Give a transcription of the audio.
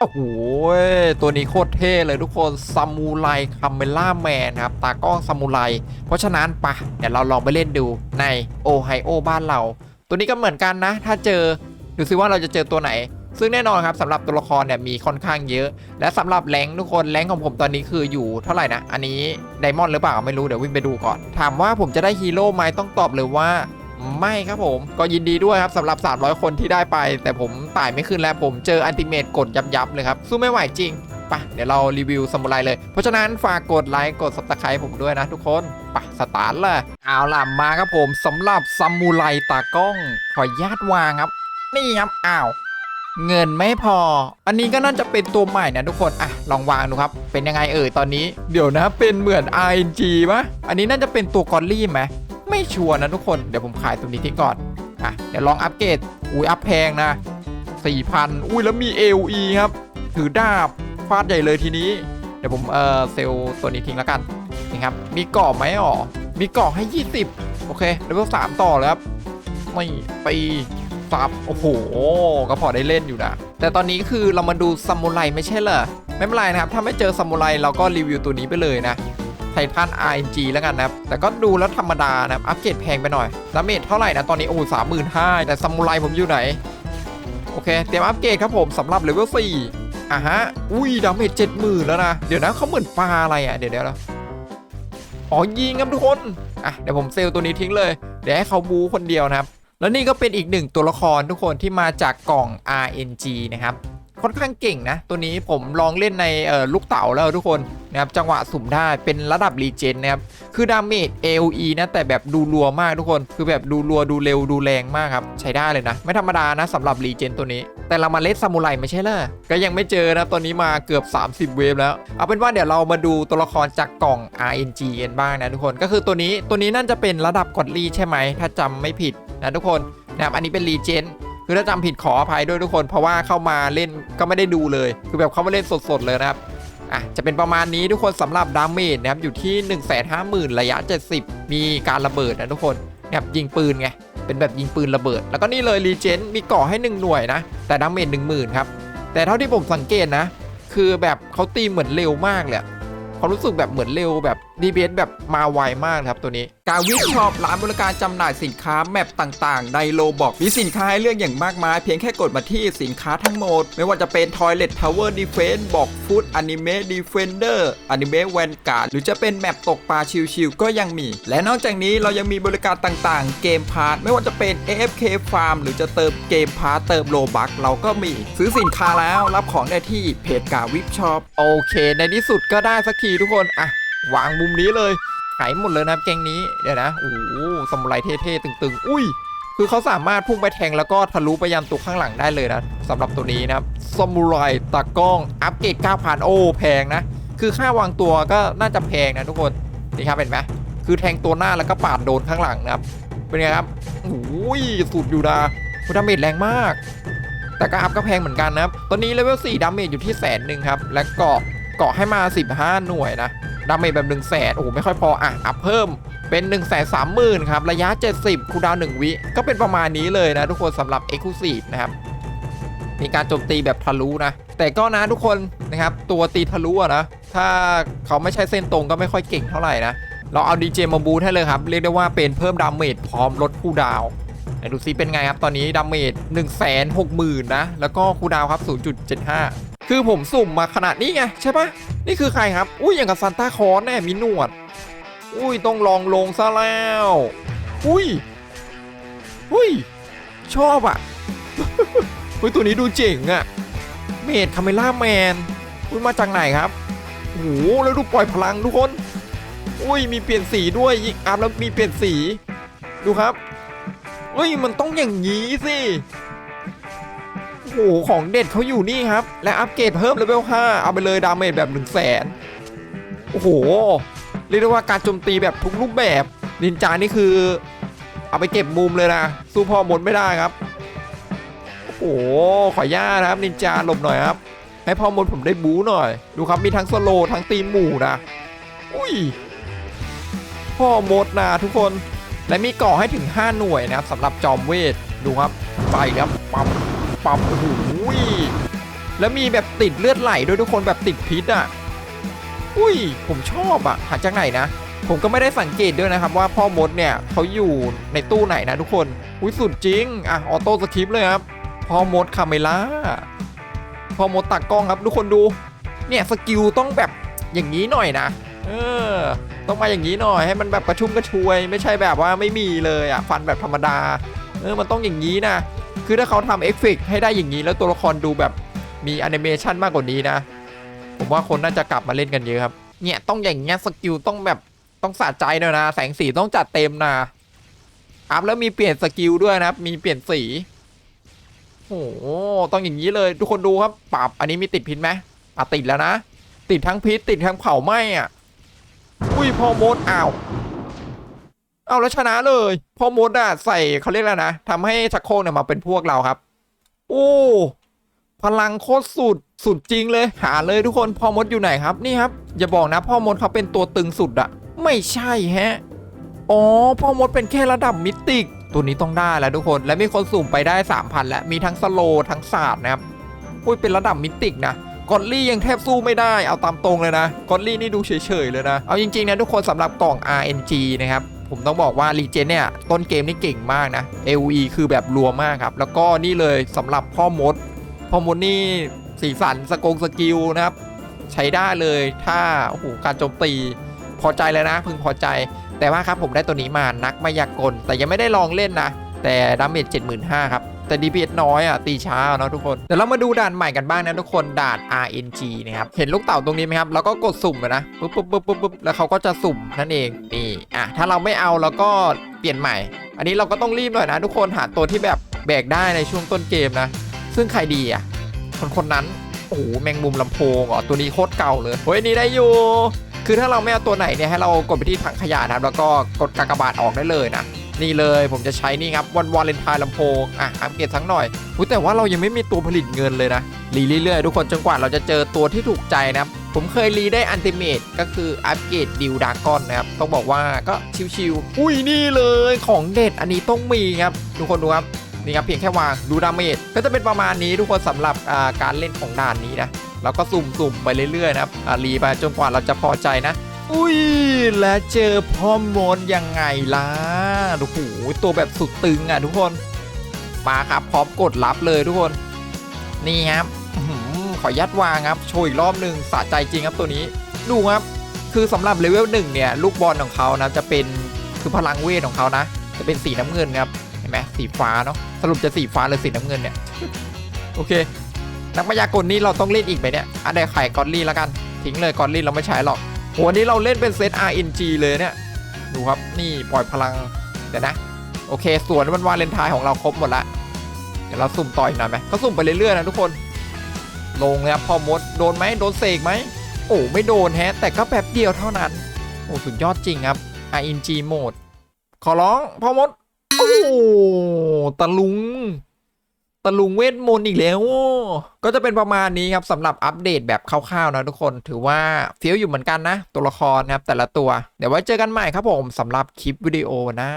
โอ้โหตัวนี้โคตรเท่เลยทุกคนซามูไรคัมเมล่าแมนครับ ตากล้องซามูไรเพราะฉะนั้นปะเดี๋ยวเราลองไปเล่นดูในโอไฮโอบ้านเรา ตัวนี้ก็เหมือนกันนะ ถ้าเจอดูซิว่าเราจะเจอตัวไหน ซึ่งแน่นอนครับสำหรับตัวละครเนี่ยมีค่อนข้างเยอะ และสำหรับแรงทุกคนแรงของผมตอนนี้คืออยู่เท่าไหร่นะ อันนี้ไดมอนด์หรือเปล่าไม่รู้เดี๋ยววิ่งไปดูก่อน ถามว่าผมจะได้ฮีโร่ไหมต้องตอบเลยว่า ไม่ครับผมก็ยินดีด้วยครับสำหรับ 300 คนที่ได้ไป แต่ผมต่ายไม่ขึ้นแล้วผมเจออันติเมตกดยับยับเลยครับ สู้ไม่ไหวจริงปะเดี๋ยวเรารีวิวสมุไรเลย เพราะฉะนั้นฝากกดไลค์กดซับสไครต์ผมด้วยนะทุกคนปะสตาร์ทเลยเอาล่ะมาครับผมสำหรับซามูไรตากล้อง ขอญาตวางครับ นี่ครับอ้าวเงินไม่พอ อันนี้ก็น่าจะเป็นตัวใหม่นะทุกคน อะ ลองวางดูครับ เป็นยังไงเอ่ยตอนนี้ เดี๋ยวนะ เป็นเหมือน RNG ปะอันนี้น่าจะเป็นตัวกอลลี่ไหม ไม่ชัวร์นะทุกคน เดี๋ยวผมขายตัวนี้ทิ้งก่อน อะ เดี๋ยวลองอัปเกรด อุ้ยอัพแพงนะ4,000 อุ้ยแล้วมี AOE ครับ ถือดาบฟาดใหญ่เลยทีนี้ เดี๋ยวผมเออเซลตัวนี้ทิ้งแล้วกันนี่ครับ มีเกาะไหมอ๋อ มีเกาะให้ 20 โอเคเลเวล3ต่อเลยครับ ไม่ปีซับโอ้โห ก็พอได้เล่นอยู่นะ แต่ตอนนี้คือเรามาดูซามูไรไม่ใช่เหรอ ไม่เป็นไรนะครับ ถ้าไม่เจอซามูไรเราก็รีวิวตัวนี้ไปเลยนะ ททัน RNG แล้วกันนะครับ แต่ก็ดูแล้วธรรมดานะครับ อัปเกรดแพงไปหน่อยดาเมจเท่าไหร่นะ ตอนนี้โอ้สามหมื่นห้าแต่ซามูไรผมอยู่ไหน โอเค เตรียมอัปเกรดครับผมสำหรับเลเวลสี่อะฮะ อุ้ยดาเมจเจ็ดหมื่นแล้วนะ เดี๋ยวนะเขาเหมือนปลาอะไรอะ เดี๋ยวเดี๋ยวแล้วอ๋อยิงครับทุกคน อะเดี๋ยวผมเซลล์ตัวนี้ทิ้งเลย เดี๋ยวให้เขาบูคนเดียวนะครับ แล้วนี่ก็เป็นอีกหนึ่งตัวละครทุกคนที่มาจากกล่อง RNG นะครับ ค่อนข้างเก่งนะ ตัวนี้ผมลองเล่นในลูกเต๋าแล้วทุกคนนะครับจังหวะสุ่มได้เป็นระดับรีเจนนะครับ คือดาเมจ AOE นะ แต่แบบดูรัวมากทุกคน คือแบบดูรัวดูเร็วดูแรงมากครับ ใช้ได้เลยนะ ไม่ธรรมดานะสำหรับรีเจนตัวนี้ แต่เรามาเล่นซามูไรไม่ใช่เหรอก็ยังไม่เจอนะตอนนี้มาเกือบ 30 เวฟแล้ว เอาเป็นว่าเดี๋ยวเรามาดูตัวละครจากกล่อง RNG กันบ้างนะทุกคนก็คือตัวนี้ตัวนี้น่าจะเป็นระดับกดรีใช่ไหมถ้าจำไม่ผิดนะทุกคนนะครับอันนี้เป็นรีเจน คือถ้าจำผิดขออภัยด้วยทุกคน เพราะว่าเข้ามาเล่นก็ไม่ได้ดูเลย คือแบบเข้ามาเล่นสดๆเลยนะครับอะจะเป็นประมาณนี้ทุกคนสำหรับดาเมจนะครับอยู่ที่ 1 5 0 0 0 0 ระยะ 70 มีการระเบิดนะทุกคนนะครับยิงปืนไง เป็นแบบยิงปืนระเบิด แล้วก็นี่เลยรีเจนมีก่อให้ 1 หน่วยนะ แต่ดาเมจ10,000ครับ แต่เท่าที่ผมสังเกตนะ คือแบบเขาตีเหมือนเร็วมากเลยความรู้สึกแบบเหมือนเร็วแบบ ดีเบสแบบมาไวมากครับตัวนี้ กาวิชช็อปร้านบริการจำหน่ายสินค้าแมปต่างๆ ในโลบอกมีสินค้าให้เลือกอย่างมากมาย เพียงแค่กดมาที่สินค้าทั้งหมด ไม่ว่าจะเป็น Toilet Tower Defense บอกฟูดอนิเมะ Defender อนิเมะแวนการ์ดหรือจะเป็นแมปตกปลาชิวๆก็ยังมี และนอกจากนี้เรายังมีบริการต่างๆ เกมพาร์ทไม่ว่าจะเป็น AFK Farm หรือจะเติมเกมพาร์ทเติมโลบักเราก็มีซื้อสินค้าแล้วรับของได้ที่เพจกาวิชช็อปโอเค ในที่สุดก็ได้สักทีทุกคนอะ วางมุมนี้เลยขายหมดเลยนะครับแกงนี้เดี๋ยวนะโอ้โหสมุไรเท่ๆตึงๆ อุ้ย คือเขาสามารถพุ่งไปแทงแล้วก็ทะลุไปยันตัวข้างหลังได้เลยนะสำหรับตัวนี้นะครับสมุไรตากล้องอัปเกรด9,000โอ้แพงนะ คือค่าวางตัวก็น่าจะแพงนะทุกคนนี่ครับเห็นไหมคือแทงตัวหน้าแล้วก็ปาดโดนข้างหลังนะครับ เป็นไงครับโอ้ยสุดอยู่นะคุณดาเมจแรงมาก แต่ก็อัพก็แพงเหมือนกันนะครับ ตอนนี้เลเวล4ดาเมจอยู่ที่แสนหนึ่งครับ และเกาะเกาะให้มา 15 หน่วยนะ ดาเมจแบบ1นึ่งแสนโอ้โหไม่ค่อยพออะอัพเพิ่มเป็น1นึ่งแสนสามหมื่นครับ ระยะ 70 คูดาวน์1วิ ก็เป็นประมาณนี้เลยนะทุกคนสำหรับ e x c l u s i v e นะครับ มีการโจมตีแบบทะลุนะ แต่ก็นะทุกคนนะครับ ตัวตีทะลุนะ ถ้าเขาไม่ใช่เส้นตรงก็ไม่ค่อยเก่งเท่าไหร่นะ เราเอาดีเจมาบูทให้เลยครับ เรียกได้ว่าเป็นเพิ่มดาเมจพร้อมลดคูดาวไหนดูซิเป็นไงครับ ตอนนี้ดาเมจ1 6 0 0 0 0นะ แล้วก็คูดาวน์ครับ 0.75 คือผมสุ่มมาขนาดนี้ไงใช่ปะนี่คือใครครับ อุ้ยอย่างกับซันต้าคอนแน่มีหนวด อุ้ยต้องลองลงซะแล้ว อุ้ยอุ้ยชอบอะอุ้ยตัวนี้ดูเจ๋งอะ เมดคาเมล่าแมนอุ้ยมาจากไหนครับโอ้โหแล้วดูปล่อยพลังทุกคน อุ้ยมีเปลี่ยนสีด้วยยิงอัพแล้วมีเปลี่ยนสี ดูครับเฮ้ยมันต้องอย่างนี้สิ โอ้โหของเด็ดเขาอยู่นี่ครับ และอัปเกรดเพิ่มเลเวล5เอาไปเลยดาเมจแบบ1 0 0 0 0แสนโอ้โห เรียกได้ว่าการโจมตีแบบทุกรูปแบบนินจานี่คือ เอาไปเก็บมุมเลยนะ สู้พ่อมดไม่ได้ครับ โอ้โห ขออนุญาตนะครับนินจาหลบหน่อยครับ ให้พ่อมดผมได้บู๊หน่อย ดูครับมีทั้งสโลว์ทั้งตีนหมู่นะ อุ้ย พ่อมดนะทุกคนและมีก่อให้ถึง 5 หน่วยนะครับสำหรับจอมเวท ดูครับ ไปครับปั๊ม ปั๊มโอ้โหยแล้วมีแบบติดเลือดไหลด้วยทุกคนแบบติดพิษอะ อุ้ย ผมชอบอะ หาจากไหนนะ ผมก็ไม่ได้สังเกตด้วยนะครับ ว่าพ่อมดเนี่ยเขาอยู่ในตู้ไหนนะทุกคน อุ้ยสุดจริง อะ ออโต้สคริปเลยครับ พ่อมดคาเมล่า พ่อมดตักกล้องครับทุกคนดู เนี่ยสกิลต้องแบบอย่างนี้หน่อยนะ เออ ต้องมาอย่างนี้หน่อยให้มันแบบกระชุ่มกระชวย ไม่ใช่แบบว่าไม่มีเลยอะ ฟันแบบธรรมดา เออ มันต้องอย่างนี้นะ คือถ้าเขาทำเอฟเฟกให้ได้อย่างนี้ แล้วตัวละครดูแบบมีแอนิเมชันมากกว่านี้นะ ผมว่าคนน่าจะกลับมาเล่นกันเยอะครับ เนี่ยต้องอย่างเงี้ยสกิลต้องแบบต้องสะใจหน่อยนะ แสงสีต้องจัดเต็มนะอัพแล้วมีเปลี่ยนสกิลด้วยนะครับ มีเปลี่ยนสีโอ้โหต้องอย่างนี้เลยทุกคนดูครับปรับอันนี้มีติดพิษไหมอะติดแล้วนะ ติดทั้งพิษติดทั้งเผาไหม้อะ อุ้ยพอมดอ้าว เอาแล้วชนะเลยพอมดอะใส่เขาเรียกแล้วนะทำให้ชักโครกเนี่ยมาเป็นพวกเราครับ โอ้พลังโคตรสุดสุดจริงเลย หาเลยทุกคนพ่อมดอยู่ไหนครับนี่ครับ อย่าบอกนะพ่อมดเขาเป็นตัวตึงสุดอะไม่ใช่แฮะอ๋อพ่อมดเป็นแค่ระดับมิติก ตัวนี้ต้องได้แล้วทุกคนและมีคนสุ่มไปได้ 3,000 แล้วมีทั้งสโลทั้งศาสตร์นะครับอุ้ยเป็นระดับมิติกนะกอลลี่ยังแทบสู้ไม่ได้เอาตามตรงเลยนะกอลลี่นี่ดูเฉยๆเลยนะ เอาจริงๆนะทุกคนสำหรับกล่อง RNG นะครับ ผมต้องบอกว่ารีเจนเนี่ยต้นเกมนี่เก่งมากนะ AOE คือแบบรัวมากครับ แล้วก็นี่เลยสำหรับพ่อมด พ่อมดนี่สีสันสกงสกิลนะครับ ใช้ได้เลยถ้าโอ้โหการโจมตีพอใจเลยนะ พึงพอใจ แต่ว่าครับผมได้ตัวนี้มานักมายากล แต่ยังไม่ได้ลองเล่นนะ แต่ดาเมจ75,000ครับ แต่ DPS น้อยอะตีช้าเนาะทุกคนเดี๋ยวเรามาดูด่านใหม่กันบ้างนะทุกคนด่าน RNG นะครับเห็นลูกเต่าตรงนี้ไหมครับแล้วก็กดสุ่มเลยนะปุ๊บปุ๊บปุ๊บปุ๊บปุ๊บแล้วเขาก็จะสุ่มนั่นเองนี่อะถ้าเราไม่เอาเราก็เปลี่ยนใหม่ อันนี้เราก็ต้องรีบหน่อยนะ ทุกคนหาตัวที่แบบแบกได้ในช่วงต้นเกมนะ ซึ่งใครดีอะคนคนนั้นโอ้โหแมงมุมลำโพงอ๋อตัวนี้โคตรเก่าเลยเฮ้ยนี่ได้อยู่ คือถ้าเราไม่เอาตัวไหนเนี่ยให้เรากดไปที่ถังขยะนะครับแล้วก็กดกากบาทออกได้เลยนะ นี่เลยผมจะใช้นี่ครับวันวาเลนไทน์ลำโพงอะอัปเกรดสักหน่อยอุ๊ยแต่ว่าเรายังไม่มีตัวผลิตเงินเลยนะรีเรื่อยๆทุกคนจนกว่าเราจะเจอตัวที่ถูกใจนะครับผมเคยรีได้อันติเมตก็คืออัปเกรดดิวดากอนนะครับต้องบอกว่าก็ชิวๆอุ้ยนี่เลยของเด็ดอันนี้ต้องมีครับทุกคนดูครับนี่ครับเพียงแค่วางดูดาเมจก็จะเป็นประมาณนี้ทุกคนสำหรับการเล่นของด่านนี้นะเราก็สุ่มๆไปเรื่อยๆนะครับรีไปจนกว่าเราจะพอใจนะ อุ้ย และเจอพ่อมดยังไงล่ะ โอ้โห ตัวแบบสุดตึงอะทุกคน มาครับพร้อมกดรับเลยทุกคน นี่ครับขอยัดวางครับ โชว์อีกรอบหนึ่งสะใจจริงครับตัวนี้ ดูครับ คือสำหรับเลเวลหนึ่งเนี่ย ลูกบอลของเขานะจะเป็น คือพลังเวทของเขานะ จะเป็นสีน้ำเงินครับ เห็นไหมสีฟ้าเนาะ สรุปจะสีฟ้าหรือสีน้ำเงินเนี่ย โอเค นักมายากลนี่เราต้องเล่นอีกไหมเนี่ยอันใดไข่กอลลี่แล้วกัน ทิ้งเลยกอลลี่เราไม่ใช้หรอก วันนี้เราเล่นเป็นเซต RNG เลยเนี่ย ดูครับ นี่ปล่อยพลัง เดี๋ยวนะ โอเค ส่วนวันวาเลนไทน์ของเราครบหมดละ เดี๋ยวเราสุ่มต่ออีกหน่อยไหมก็สุ่มไปเรื่อยๆนะทุกคน ลงเลยครับพอมด โดนไหมโดนเสกไหม โอ้ไม่โดนแฮะ แต่ก็แป๊บเดียวเท่านั้น โอ้สุดยอดจริงครับ RNG โหมด ขอร้องพอมด โอ้ตะลุงะลุงเวทมนต์อีกแล้วก็จะเป็นประมาณนี้ครับสำหรับอัปเดตแบบคร่าวๆนะทุกคนถือว่าเฟี้ยวอยู่เหมือนกันนะ ตัวละครนะครับแต่ละตัว เดี๋ยวไว้เจอกันใหม่ครับผมสำหรับคลิปวิดีโอหน้า